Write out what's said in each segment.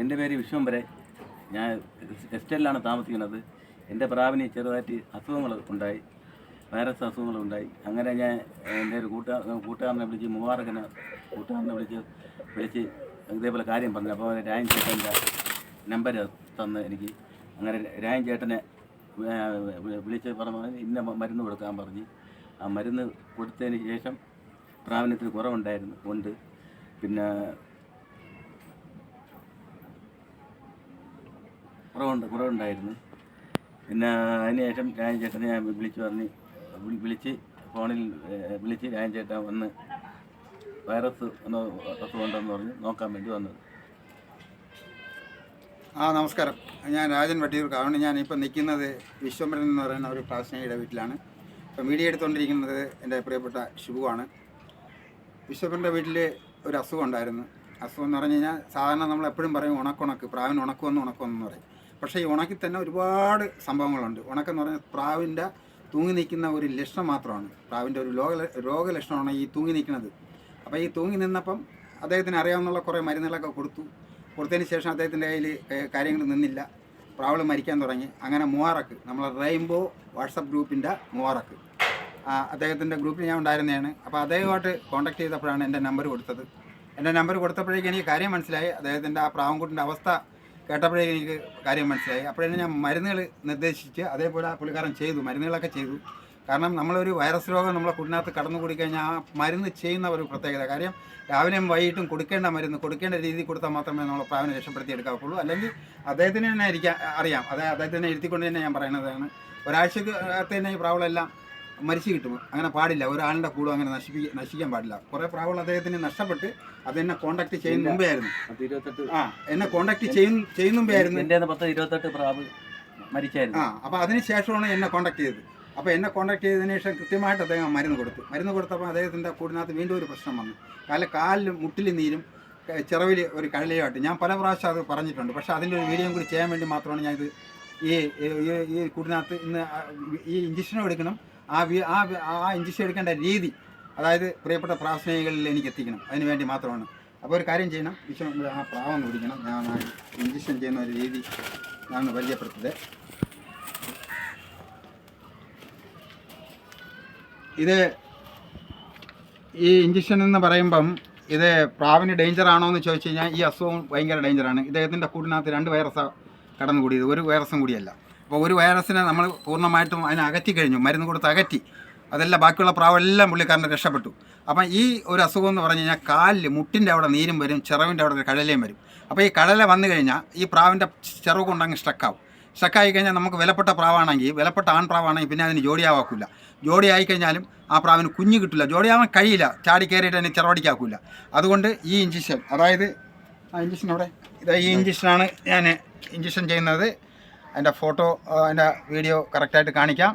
എന്റെ പേര് വിശ്വംബരെ ഞാൻ എസ്റ്റലിലാണ് താമസിക്കുന്നത്. എന്റെ പ്രാവിന് ചെറുതായിട്ട് അസുഖങ്ങൾ ഉണ്ടായി. വൈറസ് അസുഖങ്ങൾ ഉണ്ടായി. അങ്ങനെ ഞാൻ എന്റെ ഒരു കൂട്ടുകാർ കൂട്ടുകാരനെ വിളിച്ച് മുബാറക്കിനെ കൂട്ടുകാരനെ വിളിച്ച് വിളിച്ച് ഇതേപോലെ കാര്യം പറഞ്ഞു. അപ്പോൾ രായൻ ചേട്ടന്റെ നമ്പർ തന്ന് എനിക്ക് അങ്ങനെ രായൻ ചേട്ടനെ വിളിച്ച് പറഞ്ഞു ഇന്ന മരുന്ന് കൊടുക്കാൻ പറഞ്ഞ്. ആ മരുന്ന് കൊടുത്തതിന് ശേഷം പ്രാവിനത്തിന് കുറവുണ്ടായിരുന്നു ഉണ്ട്. പിന്നെ കുറവുണ്ട് കുറവുണ്ടായിരുന്നു പിന്നെ അതിനുശേഷം രാജചേട്ടനെ ഞാൻ വിളിച്ച് പറഞ്ഞ്. വിളി- വിളിച്ച് ഫോണിൽ വിളിച്ച് രാജൻ ചേട്ടൻ വന്ന് വൈറസ് ഒന്ന് അസുഖമുണ്ടെന്ന് പറഞ്ഞ് നോക്കാൻ വേണ്ടി വന്നത്. ആ നമസ്കാരം. ഞാൻ രാജൻ വട്ടിയൂർ ഞാൻ ഞാനിപ്പോൾ നിൽക്കുന്നത് വിശ്വംബരൻ എന്ന് പറയുന്ന ഒരു പ്രാശ്നയുടെ വീട്ടിലാണ്. ഇപ്പം മീഡിയ എടുത്തുകൊണ്ടിരിക്കുന്നത് എന്റെ പ്രിയപ്പെട്ട ശിവുവാണ് വിശ്വംബരന്റെ വീട്ടിൽ ഒരു അസുഖം ഉണ്ടായിരുന്നു. അസുഖം എന്ന് പറഞ്ഞു കഴിഞ്ഞാൽ സാധാരണ നമ്മൾ എപ്പോഴും പറയും ഉണക്കുണക്ക് പ്രാവിന് ഉണക്കുമെന്ന് ഉണക്കുമെന്ന് പറയും. പക്ഷേ ഈ ഉണക്കിൽ തന്നെ ഒരുപാട് സംഭവങ്ങളുണ്ട്. ഉണക്കെന്ന് പറഞ്ഞാൽ പ്രാവിന്റെ തൂങ്ങി നിൽക്കുന്ന ഒരു ലക്ഷണം മാത്രമാണ്. പ്രാവിന്റെ ഒരു രോഗ രോഗലക്ഷണമാണ് ഈ തൂങ്ങി നിൽക്കുന്നത്. അപ്പോൾ ഈ തൂങ്ങി നിന്നപ്പം അദ്ദേഹത്തിന് അറിയാവുന്ന കുറേ മരുന്നുകളൊക്കെ കൊടുത്തു. കൊടുത്തതിന് ശേഷം അദ്ദേഹത്തിന്റെ കയ്യിൽ കാര്യങ്ങൾ നിന്നില്ല. പ്രാവൾ മരിക്കാൻ തുടങ്ങി. അങ്ങനെ മൂവാറക്ക് നമ്മളെ റെയിൻബോ വാട്സപ്പ് ഗ്രൂപ്പിന്റെ മൂവാറക്ക്. അദ്ദേഹത്തിന്റെ ഗ്രൂപ്പിൽ ഞാൻ ഉണ്ടായിരുന്നതാണ്. അപ്പോൾ അദ്ദേഹമായിട്ട് കോൺടാക്ട് ചെയ്തപ്പോഴാണ് എന്റെ നമ്പർ കൊടുത്തത്. എന്റെ നമ്പർ കൊടുത്തപ്പോഴേക്കും എനിക്ക് കാര്യം മനസ്സിലായി. അദ്ദേഹത്തിന്റെ ആ പ്രാവൻകുട്ടിന്റെ അവസ്ഥ കേട്ടപ്പോഴേക്കും എനിക്ക് കാര്യം മനസ്സിലായി. അപ്പോഴാണ് ഞാൻ മരുന്നുകൾ നിർദ്ദേശിച്ച് അതേപോലെ പുള്ളിക്കാരൻ ചെയ്തു മരുന്നുകളൊക്കെ ചെയ്തു. കാരണം നമ്മളൊരു വൈറസ് രോഗം നമ്മളെ കുടിനകത്ത് കടന്നു കൂടി കഴിഞ്ഞാൽ ആ മരുന്ന് ചെയ്യുന്ന ഒരു പ്രത്യേകത. കാര്യം രാവിലെയും വൈകിട്ടും കൊടുക്കേണ്ട മരുന്ന് കൊടുക്കേണ്ട രീതി കൊടുത്താൽ മാത്രമേ നമ്മൾ പ്രാവിനെ രക്ഷപ്പെടുത്തി എടുക്കാവുള്ളൂ. അല്ലെങ്കിൽ അദ്ദേഹത്തിന് തന്നെ ഇരിക്കാം അറിയാം. അതായത് അദ്ദേഹത്തിനെ ഇരുത്തിക്കൊണ്ട് തന്നെ ഞാൻ പറയുന്നതാണ്. ഒരാഴ്ചക്ക് തന്നെ ഈ പ്രാവളെല്ലാം മരിച്ചു കിട്ടും. അങ്ങനെ പാടില്ല. ഒരാളുടെ കൂടും അങ്ങനെ നശിപ്പിക്കാൻ നശിക്കാൻ പാടില്ല. കുറേ പ്രാവുകൾ അദ്ദേഹത്തിന് നഷ്ടപ്പെട്ട് അത് എന്നെ കോണ്ടാക്ട് ചെയ്യുന്ന മുമ്പേ ആയിരുന്നു ആ എന്നെ കോണ്ടാക്ട് ചെയ്യുന്ന ചെയ്യുന്ന മുമ്പേ ആയിരുന്നു പത്ത് ഇരുപത്തെട്ട് പ്രാവ് മരിച്ചായിരുന്നു. ആ അപ്പോൾ അതിന് ശേഷമാണ് എന്നെ കോണ്ടാക്ട് ചെയ്തത്. അപ്പോൾ എന്നെ കോണ്ടാക്ട് ചെയ്തതിന് ശേഷം കൃത്യമായിട്ട് അദ്ദേഹം മരുന്ന് കൊടുത്തു. മരുന്ന് കൊടുത്തപ്പോൾ അദ്ദേഹത്തിന്റെ കൂടിനകത്ത് വീണ്ടും ഒരു പ്രശ്നം വന്നു. കാല കാലിൽ മുട്ടിൽ നീരും ചിറവിൽ ഒരു കഴലയുമായിട്ട് ഞാൻ പല പ്രാവശ്യം അത് പറഞ്ഞിട്ടുണ്ട്. പക്ഷേ അതിന്റെ ഒരു വീഡിയോ കൂടി ചെയ്യാൻ വേണ്ടി മാത്രമാണ് ഞാൻ ഇത് ഈ- ഈ കൂടിനകത്ത് ഇന്ന് ഈ ഇഞ്ചക്ഷനും എടുക്കണം. ആ ആ ആ ഇഞ്ചക്ഷൻ എടുക്കേണ്ട രീതി അതായത് പ്രിയപ്പെട്ട പ്രാർത്ഥനകളിൽ എനിക്ക് എത്തിക്കണം അതിന് വേണ്ടി മാത്രമാണ്. അപ്പോൾ ഒരു കാര്യം ചെയ്യണം. വിഷം ആ പ്രാവം കുടിക്കണം. ഞാൻ ഇഞ്ചക്ഷൻ ചെയ്യുന്ന ഒരു രീതി ഞാൻ പരിചയപ്പെടുത്തത് ഇത് ഈ ഇഞ്ചക്ഷൻ എന്ന് പറയുമ്പം ഇത് പ്രാവിന് ഡേഞ്ചർ ആണോ എന്ന് ചോദിച്ചു കഴിഞ്ഞാൽ ഈ അസുഖം ഭയങ്കര ഡേഞ്ചറാണ് ഇദ്ദേഹത്തിന്റെ കൂടിനകത്ത് രണ്ട് വൈറസാണ് കടന്നുകൂടിയത്. ഒരു വൈറസും കൂടിയല്ല. അപ്പോൾ ഒരു വൈറസിനെ നമ്മൾ പൂർണമായിട്ടും അതിനെ അകറ്റി കഴിഞ്ഞു മരുന്ന് കൊടുത്ത് അകറ്റി. അതെല്ലാം ബാക്കിയുള്ള പ്രാവെല്ലാം പുള്ളിക്കാരനെ രക്ഷപ്പെട്ടു. അപ്പം ഈ ഒരു അസുഖം എന്ന് പറഞ്ഞു കഴിഞ്ഞാൽ കാലിൽ മുട്ടിന്റെ അവിടെ നീരും വരും ചിറവിന്റെ അവിടെ ഒരു കഴലയും വരും. അപ്പോൾ ഈ കഴല വന്നു കഴിഞ്ഞാൽ ഈ പ്രാവിന്റെ ചിറവ് കൊണ്ടങ്ങ് സ്റ്റക്കാവും സ്റ്റക്കായി കഴിഞ്ഞാൽ നമുക്ക് വിലപ്പെട്ട പ്രാവാണെങ്കിൽ വിലപ്പെട്ട ആൺ പ്രാവാണെങ്കിൽ പിന്നെ അതിന് ജോഡിയാവാക്കില്ല. ജോഡി ആയിക്കഴിഞ്ഞാലും ആ പ്രാവിന് കുഞ്ഞ് കിട്ടില്ല. ജോഡിയാവാൻ കഴിയില്ല. ചാടി കയറിയിട്ട് അതിന് ചിറവടിക്കാക്കില്ല. അതുകൊണ്ട് ഈ ഇഞ്ചക്ഷൻ അതായത് ആ ഇഞ്ചക്ഷൻ അവിടെ ഇതാ ഈ ഇഞ്ചക്ഷനാണ് ഞാൻ ഇഞ്ചക്ഷൻ ചെയ്യുന്നത്. അതിന്റെ ഫോട്ടോ അതിന്റെ വീഡിയോ കറക്റ്റായിട്ട് കാണിക്കാം.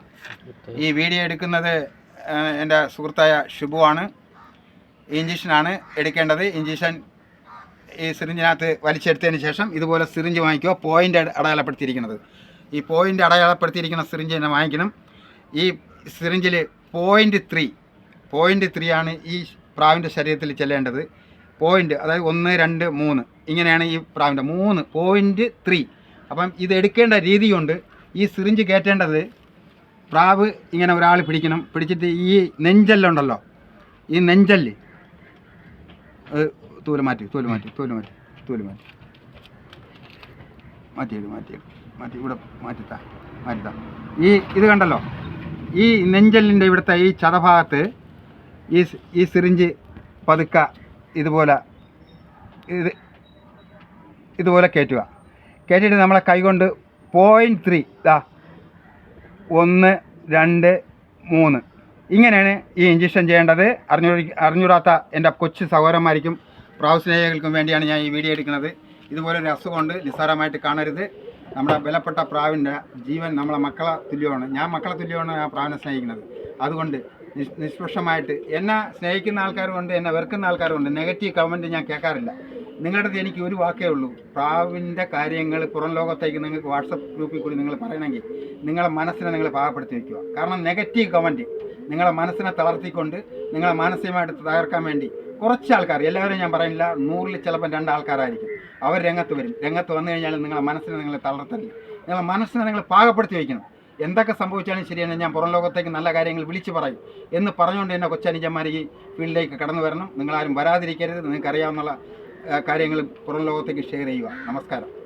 ഈ വീഡിയോ എടുക്കുന്നത് എന്റെ സുഹൃത്തായ ഷിബുവാണ്. ഇഞ്ചക്ഷനാണ് എടുക്കേണ്ടത്. ഇഞ്ചക്ഷൻ ഈ സിറിഞ്ചിനകത്ത് വലിച്ചെടുത്തതിന് ശേഷം ഇതുപോലെ സിറിഞ്ച് വാങ്ങിക്കുക. പോയിന്റ് അടയാളപ്പെടുത്തിയിരിക്കുന്നത്. ഈ പോയിന്റ് അടയാളപ്പെടുത്തിയിരിക്കുന്ന സിറിഞ്ച് തന്നെ വാങ്ങിക്കണം. ഈ സിറിഞ്ചിൽ പോയിന്റ് ത്രീ പോയിന്റ് ത്രീ ആണ് ഈ പ്രാവിന്റെ ശരീരത്തിൽ ചെല്ലേണ്ടത്. പോയിന്റ് അതായത് ഒന്ന് രണ്ട് മൂന്ന്. ഇങ്ങനെയാണ് ഈ പ്രാവിന്റെ മൂന്ന്. പോയിന്റ് ത്രീ അപ്പം ഇത് എടുക്കേണ്ട രീതിയുണ്ട്. ഈ സിറിഞ്ച് കയറ്റേണ്ടത് പ്രാവ് ഇങ്ങനെ ഒരാൾ പിടിക്കണം. പിടിച്ചിട്ട് ഈ നെഞ്ചല്ലുണ്ടല്ലോ. ഈ നെഞ്ചല്ല്. തൂൽ മാറ്റി തൂൽ മാറ്റി തൂൽ മാറ്റി തൂൽ മാറ്റി. മാറ്റിയിട് മാറ്റിയിട് മാറ്റി ഇവിടെ മാറ്റിത്താ മാറ്റിത്താ. ഈ ഇത് കണ്ടല്ലോ. ഈ നെഞ്ചലിന്റെ ഇവിടുത്തെ ഈ ചതഭാഗത്ത് ഈ ഈ സിറിഞ്ച് പതുക്ക ഇതുപോലെ ഇത് ഇതുപോലെ കയറ്റുക. കയറ്റിയിട്ട് നമ്മളെ കൈകൊണ്ട് പോയിന്റ് ത്രീ ഇതാ ഒന്ന് രണ്ട് മൂന്ന്. ഇങ്ങനെയാണ് ഈ ഇഞ്ചക്ഷൻ ചെയ്യേണ്ടത്. അറിഞ്ഞൂടി അറിഞ്ഞൂടാത്ത എന്റെ കൊച്ചു സഹോദരന്മാർക്കും പ്രാവസ്നേഹികൾക്കും വേണ്ടിയാണ് ഞാൻ ഈ വീഡിയോ എടുക്കുന്നത്. ഇതുപോലെ ഒരു അസുഖമുണ്ട് നിസ്സാരമായിട്ട് കാണരുത്. നമ്മുടെ വിലപ്പെട്ട പ്രാവിന്റെ ജീവൻ നമ്മളെ മക്കളെ തുല്യമാണ്. ഞാൻ മക്കളെ തുല്യമാണ് ആ പ്രാവിനെ സ്നേഹിക്കുന്നത്. അതുകൊണ്ട് നിഷ് നിഷ്പക്ഷമായിട്ട് എന്നെ സ്നേഹിക്കുന്ന ആൾക്കാരുമുണ്ട് എന്നെ വെറുക്കുന്ന ആൾക്കാരുമുണ്ട്. നെഗറ്റീവ് കമന്റ് ഞാൻ കേൾക്കാറില്ല. നിങ്ങളുടെ എനിക്ക് ഒരു വാക്കേ ഉള്ളൂ. പ്രാവിന്റെ കാര്യങ്ങൾ പുറം ലോകത്തേക്ക് നിങ്ങൾക്ക് വാട്സപ്പ് ഗ്രൂപ്പിൽ കൂടി നിങ്ങൾ പറയണമെങ്കിൽ നിങ്ങളെ മനസ്സിനെ നിങ്ങൾ പാകപ്പെടുത്തി വയ്ക്കുക. കാരണം നെഗറ്റീവ് കമന്റ് നിങ്ങളെ മനസ്സിനെ തളർത്തിക്കൊണ്ട് നിങ്ങളെ മാനസികമായിട്ട് തകർക്കാൻ വേണ്ടി കുറച്ച് ആൾക്കാർ എല്ലാവരും ഞാൻ പറയുന്നില്ല നൂറിൽ ചിലപ്പോൾ രണ്ട് ആൾക്കാരായിരിക്കും അവർ രംഗത്ത് വരും. രംഗത്ത് വന്നു കഴിഞ്ഞാൽ നിങ്ങളെ മനസ്സിനെ നിങ്ങൾ തളർത്തരുത്. നിങ്ങളെ മനസ്സിനെ നിങ്ങൾ പാകപ്പെടുത്തി വയ്ക്കണം. എന്തൊക്കെ സംഭവിച്ചാലും ശരിയാണ് ഞാൻ പുറം ലോകത്തേക്ക് നല്ല കാര്യങ്ങൾ വിളിച്ചു പറയും എന്ന് പറഞ്ഞുകൊണ്ട് തന്നെ കൊച്ചനുജന്മാർ ഈ ഫീൽഡിലേക്ക് കടന്നു വരണം. നിങ്ങളാരും വരാതിരിക്കരുത്. നിങ്ങൾക്കറിയാവുന്ന കാര്യങ്ങൾ പുറം ലോകത്തേക്ക് ഷെയർ ചെയ്യുക. നമസ്കാരം.